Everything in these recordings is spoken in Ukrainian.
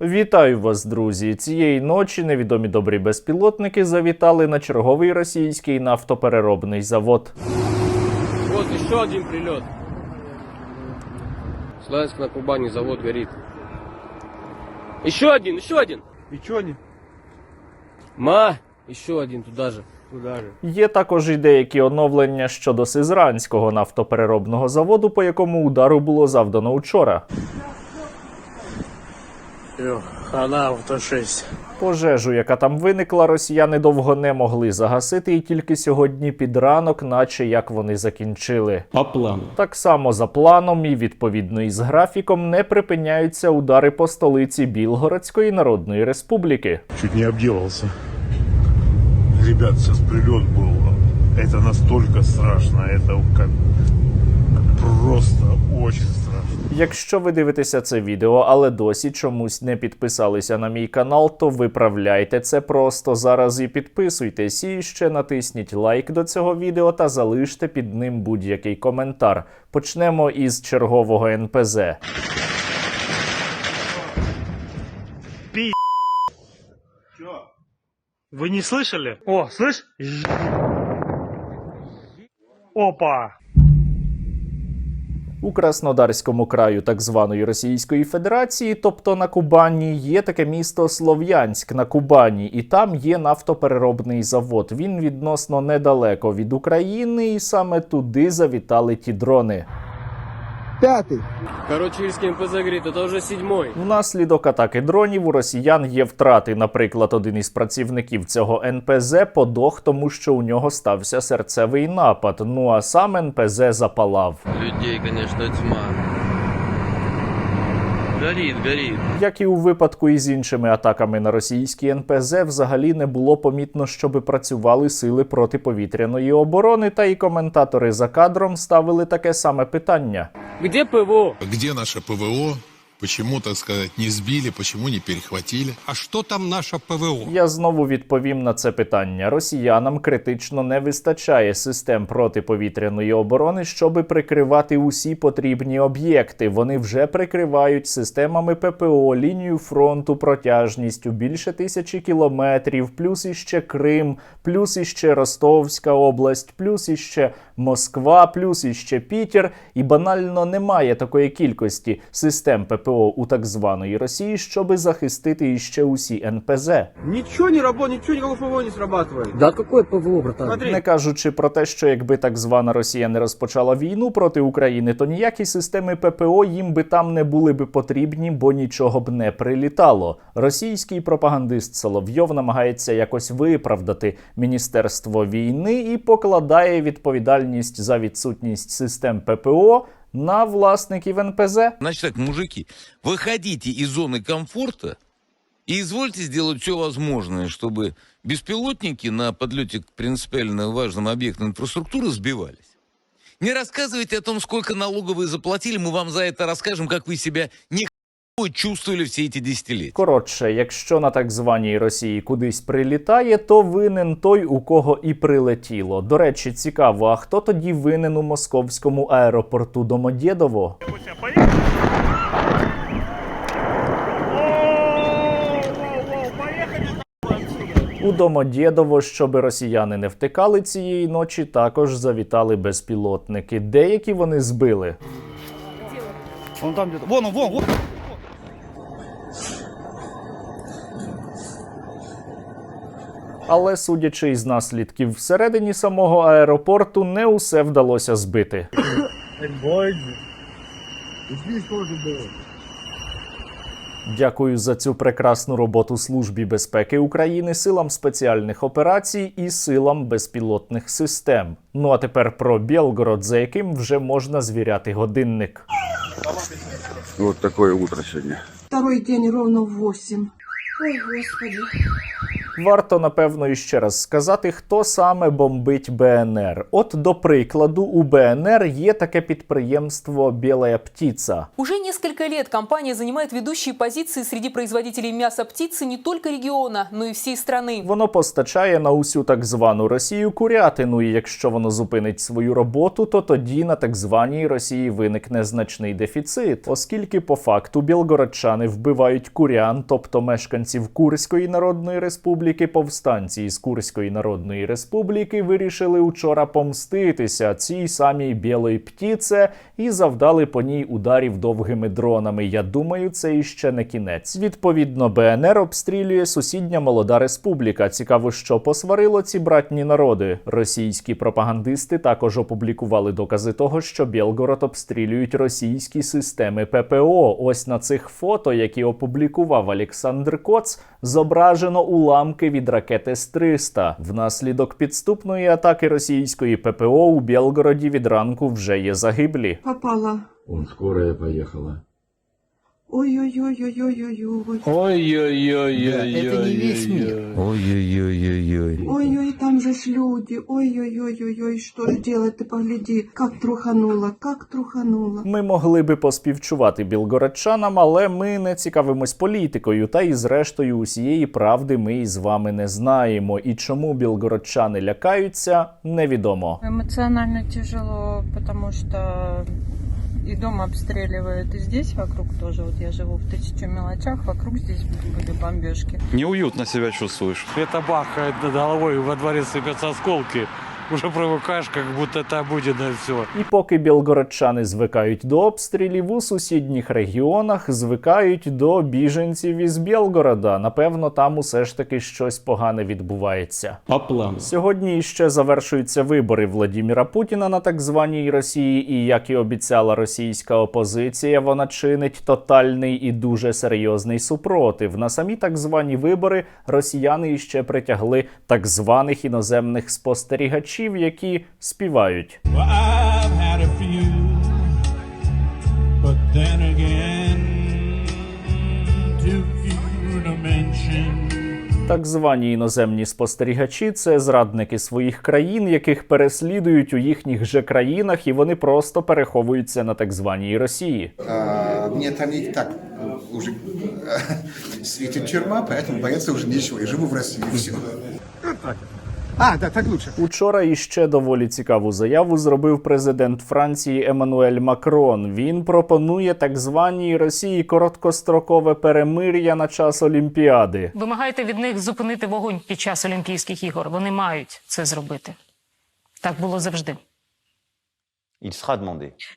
Вітаю вас, друзі! Цієї ночі невідомі добрі безпілотники завітали на черговий російський нафтопереробний завод. Вот еще один прилет. Славянск на Кубани завод горит. Еще один, еще один. И чё они Ма, еще один туда же. туда же? Є також і деякі оновлення щодо Сизранського нафтопереробного заводу, по якому удару було завдано учора Ё, хана авто 6. Пожежу, яка там виникла, росіяни довго не могли загасити, і тільки сьогодні під ранок, наче як вони закінчили. По плану. Так само за планом і відповідно із графіком не припиняються удари по столиці Білгородської Народної Республіки. чуть не обделался. Ребят, сейчас прилет был. Это настолько страшно, это как просто очень страшно. Якщо ви дивитеся це відео, але досі чомусь не підписалися на мій канал, то виправляйте це просто зараз і підписуйтесь. І ще натисніть лайк до цього відео та залиште під ним будь-який коментар. Почнемо із чергового НПЗ. Вы не слышали? О, слышь? Ж- Опа! У Краснодарському краю так званої Російської Федерації, тобто на Кубані, є таке місто Слов'янськ на Кубані, і там є нафтопереробний завод. Він відносно недалеко від України, і саме туди завітали ті дрони. Короче, Ильский МПЗ говорит, то вже сідьмой. Внаслідок атаки дронів у росіян є втрати. Наприклад, один із працівників цього НПЗ подох, тому що у нього стався серцевий напад. Ну а сам НПЗ запалав. Людей, звісно, тьма. Горит, горит. Як і у випадку із іншими атаками на російські НПЗ, взагалі не було помітно, щоби працювали сили протиповітряної оборони, та і коментатори за кадром ставили таке саме питання. Де ПВО? Де наше ПВО? Почему, так сказать, не сбили, почему не перехватили? А что там наше ПВО? Я знову відповім на це питання. Росіянам критично не вистачає систем протиповітряної оборони, щоби прикривати усі потрібні об'єкти. Вони вже прикривають системами ППО, лінію фронту протяжністю більше тисячі кілометрів, плюс іще Крим, плюс іще Ростовська область, плюс іще Москва, плюс іще Пітер. І банально немає такої кількості систем ППО у так званої Росії, щоби захистити іще усі НПЗ. Ничего не работает, ничего никакого ПВО не срабатывает. Да какое ПВО, братан? Смотри, Не кажучи про те, що якби так звана Росія не розпочала війну проти України, то ніякі системи ППО їм би там не були би потрібні, бо нічого б не прилітало. Російський пропагандист Соловйов намагається якось виправдати міністерство війни і покладає відповідальність за відсутність систем ППО на власників НПЗ. Значит так, мужики, выходите из зоны комфорта и извольте сделать все возможное, чтобы беспилотники на подлете к принципиально важным объектам инфраструктуры сбивались. Не рассказывайте о том, сколько налогов вы заплатили, мы вам за это расскажем, как вы себя не чувствовали все эти десятилетия. Коротше, якщо на так званій Росії кудись прилітає, то винен той, у кого і прилетіло. До речі, цікаво, а хто тоді винен у московському аеропорту Домодєдово? У Домодєдово, щоби росіяни не втекали цієї ночі, також завітали безпілотники. Деякі вони збили. он там где-то. Вон вон, вон. Але судячи із наслідків всередині самого аеропорту, не усе вдалося збити. Дякую за цю прекрасну роботу Службі безпеки України, силам спеціальних операцій і силам безпілотних систем. Ну а тепер про Білгород, за яким вже можна звіряти годинник. Вот такое утро сегодня. Второй день ровно в восемь. Ой, господи. Варто напевно іще раз сказати, хто саме бомбить БНР. От до прикладу, у БНР є таке підприємство Біла Птіца. Уже несколько лет компания занимает ведущие позиции среди производителей мяса птицы не только региона, но и всей страны. Воно постачає на усю так звану Росію курятину, і якщо воно зупинить свою роботу, то тоді на так званій Росії виникне значний дефіцит, оскільки по факту білгородчани вбивають курян, тобто мешканців Курської народної республіки, повстанці із Курської народної республіки вирішили учора помститися цій самій білої птіце і завдали по ній ударів довгими дронами. Я думаю, це іще не кінець. Відповідно, БНР обстрілює сусідня молода республіка. Цікаво, що посварило ці братні народи. Російські пропагандисти також опублікували докази того, що Білгород обстрілюють російські системи ППО. Ось на цих фото, які опублікував Олександр Коц, зображено уламки від ракети С-300. Внаслідок підступної атаки російської ППО у Білгороді від ранку вже є загиблі. Попала. Он скорая поехала. Ой-ой-ой-ой-ой-ой. Это не весь мир. Ой-ой-ой-ой-ой. Ой-ой, там же ж люди. Ой-ой-ой-ой-ой, что ж делать, ты погляди. Как трухануло, как трухануло. Ми могли би поспівчувати білгородчанам, але ми не цікавимось політикою. Та і зрештою усієї правди ми із вами не знаємо. І чому білгородчани лякаються, невідомо. Эмоционально тяжело, потому что и дом обстреливают, и здесь вокруг тоже. Вот я живу в тысячу мелочах, вокруг здесь были бомбежки. Неуютно себя чувствуешь. Это бахает над головой, во дворе сыпятся осколки. Уже привыкаешь, как будто это обыденное все. І поки білгородчани звикають до обстрілів, у сусідніх регіонах звикають до біженців із Білгорода. Напевно, там усе ж таки щось погане відбувається. По плану. Сьогодні ще завершуються вибори Владіміра Путіна на так званій Росії, і як і обіцяла російська опозиція, вона чинить тотальний і дуже серйозний супротив. На самі так звані вибори росіяни іще притягли так званих іноземних спостерігачів, які співають. Так звані іноземні спостерігачі це зрадники своїх країн, яких переслідують у їхніх же країнах, і вони просто переховуються на так званій Росії. А, мне там и так уже светит тюрьма, поэтому бояться уже нечего. Я живу в России, все. А, да, так лучше. Учора іще доволі цікаву заяву зробив президент Франції Еммануель Макрон. Він пропонує так званій Росії короткострокове перемир'я на час Олімпіади. Вимагайте від них зупинити вогонь під час Олімпійських ігор. Вони мають це зробити. Так було завжди.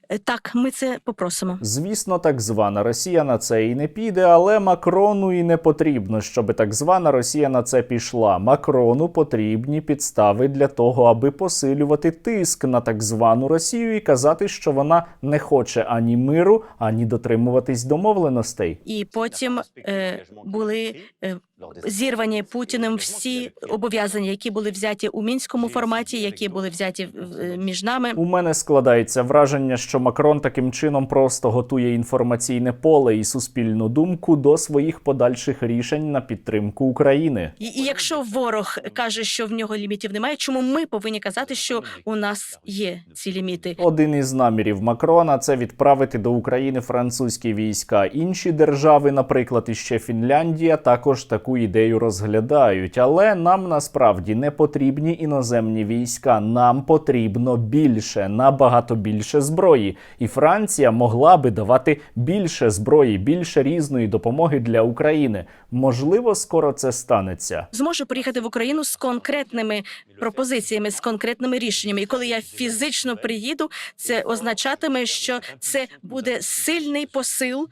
Е, Так, ми це попросимо. Звісно, так звана Росія на це і не піде, але Макрону і не потрібно, щоб так звана Росія на це пішла. Макрону потрібні підстави для того, аби посилювати тиск на так звану Росію і казати, що вона не хоче ані миру, ані дотримуватись домовленостей. І потім е, були е, зірвані Путіним всі обов'язання, які були взяті у мінському форматі, які були взяті між нами. У мене складається враження, що Макрон таким чином просто готує інформаційне поле і суспільну думку до своїх подальших рішень на підтримку України. І, і якщо ворог каже, що в нього лімітів немає, чому ми повинні казати, що у нас є ці ліміти? Один із намірів Макрона це відправити до України французькі війська. Інші держави, наприклад, іще Фінляндія, також таку ідею розглядають. Але нам насправді не потрібні іноземні війська. Нам потрібно більше, набагато більше зброї. І Франція могла би давати більше зброї, більше різної допомоги для України. Можливо, скоро це станеться. Зможу приїхати в Україну з конкретними пропозиціями, з конкретними рішеннями. І коли я фізично приїду, це означатиме, що це буде сильний посил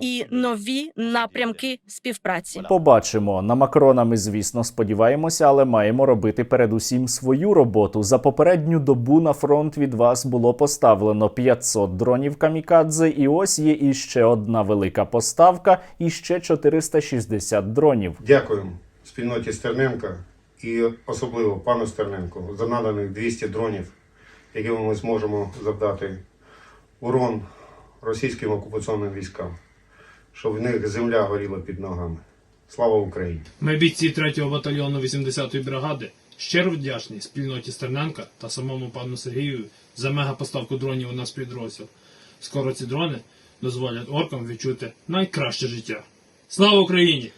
і нові напрямки співпраці. Побачимо. На Макрона ми, звісно, сподіваємося, але маємо робити передусім свою роботу. За попередню добу на фронт від вас було поставлено 500 дронів камікадзе, і ось є іще одна велика поставка, і ще 460 дронів. Дякуємо спільноті Стерненка і особливо пану Стерненку за наданих 200 дронів, якими ми зможемо завдати урон російським окупаційним військам, щоб в них земля горіла під ногами. Слава Україні! Ми бійці 3-го батальйону 80-ї бригади щиро вдячні спільноті Стерненка та самому пану Сергію за мегапоставку дронів у нас підрозділ. Скоро ці дрони дозволять оркам відчути найкраще життя. Слава Україні!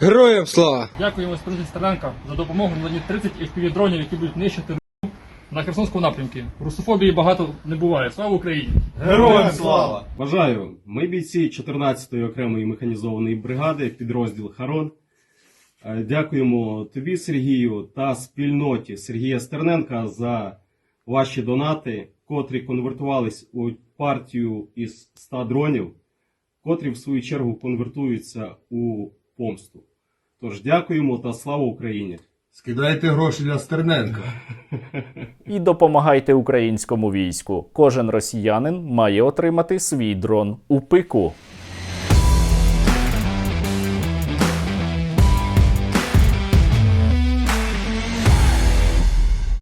Героям слава! Дякуємо спільноті Стерненка за допомогу надані 30 fpv дронів, які будуть нищити на Херсонському напрямку. Русофобії багато не буває. Слава Україні! Героям слава! Бажаю, ми бійці 14-ї окремої механізованої бригади, підрозділ Харон. Е, Дякуємо тобі, Сергію, та спільноті Сергія Стерненка за ваші донати, котрі конвертувались у партію із 100 дронів, котрі в свою чергу конвертуються у помсту. Тож дякуємо та слава Україні! Скидайте гроші для Стерненка. І допомагайте українському війську. Кожен росіянин має отримати свій дрон у пику.